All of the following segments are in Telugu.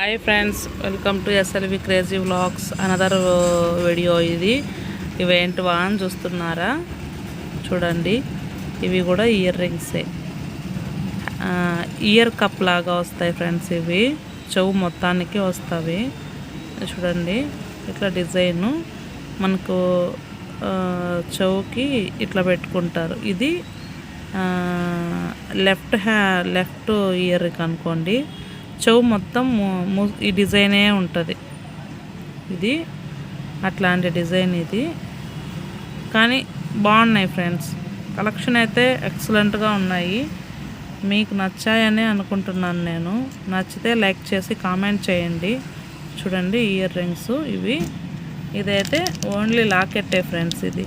Hi friends welcome to SLV crazy vlogs another video ఇది. ఇవేంటివా అని చూస్తున్నారా? చూడండి. ఇవి కూడా ఇయర్ రింగ్సే ఇయర్ కప్ లాగా వస్తాయి ఫ్రెండ్స్ ఇవి. చెవు మొత్తానికి వస్తాయి చూడండి. ఇట్లా డిజైను మనకు చెవుకి ఇట్లా పెట్టుకుంటారు. ఇది లెఫ్ట్ హ్యా లెఫ్ట్ ఇయర్ అనుకోండి. చెవు మొత్తం ఈ డిజైనే ఉంటుంది. ఇది అట్లాంటి డిజైన్ ఇది. కానీ బాగున్నాయి ఫ్రెండ్స్. కలెక్షన్ అయితే ఎక్సలెంట్గా ఉన్నాయి. మీకు నచ్చాయని అనుకుంటున్నాను నేను. నచ్చితే లైక్ చేసి కామెంట్ చేయండి. చూడండి ఇయర్ రింగ్స్ ఇవి. ఇదైతే ఓన్లీ లాకెట్టే ఫ్రెండ్స్ ఇది.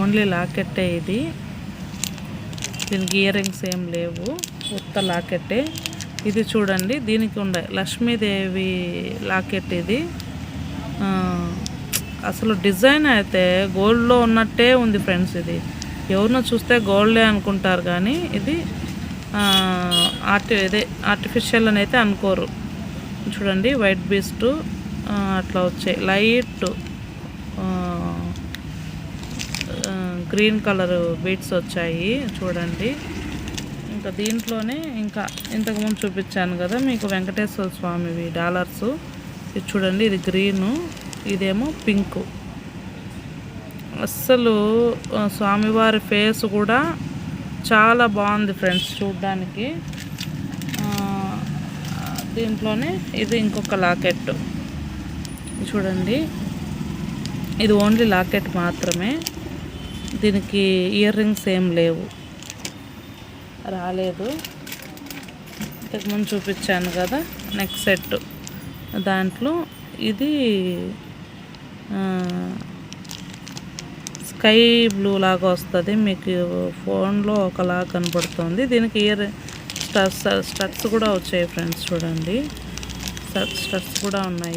ఓన్లీ లాకెట్టే ఇది. దీనికి ఇయర్ రింగ్స్ ఏం లేవు. ఉత్త లాకెట్టే. ఇది చూడండి దీనికి ఉండే లక్ష్మీదేవి లాకెట్ ఇది. అసలు డిజైన్ అయితే గోల్డ్లో ఉన్నట్టే ఉంది ఫ్రెండ్స్ ఇది. ఎవరినో చూస్తే గోల్డే అనుకుంటారు కానీ ఇది ఆర్టి ఇదే ఆర్టిఫిషియల్ అని అయితే అనుకోరు. చూడండి వైట్ బీస్ట్ అట్లా వచ్చాయి. లైట్ గ్రీన్ కలర్ బీట్స్ వచ్చాయి చూడండి. ఇంకా దీంట్లోనే ఇంకా ఇంతకుముందు చూపించాను కదా మీకు వెంకటేశ్వర స్వామివి డాలర్స్. ఇది చూడండి ఇది గ్రీను ఇదేమో పింకు. అస్సలు స్వామివారి ఫేస్ కూడా చాలా బాగుంది ఫ్రెండ్స్ చూడ్డానికి. దీంట్లోనే ఇది ఇంకొక లాకెట్ చూడండి ఇది ఓన్లీ లాకెట్ మాత్రమే. దీనికి ఇయర్ రింగ్స్ ఏం లేవు. రాలేదు. ఇంతకుముందు చూపించాను కదా నెక్స్ట్ సెట్. దాంట్లో ఇది స్కై బ్లూ లాగా వస్తుంది. మీకు ఫోన్లో ఒకలాగా కనపడుతుంది. దీనికి ఇయర్ స్టడ్స్ స్టడ్స్ కూడా వచ్చాయి ఫ్రెండ్స్ చూడండి. స్టడ్స్ స్టడ్స్ కూడా ఉన్నాయి.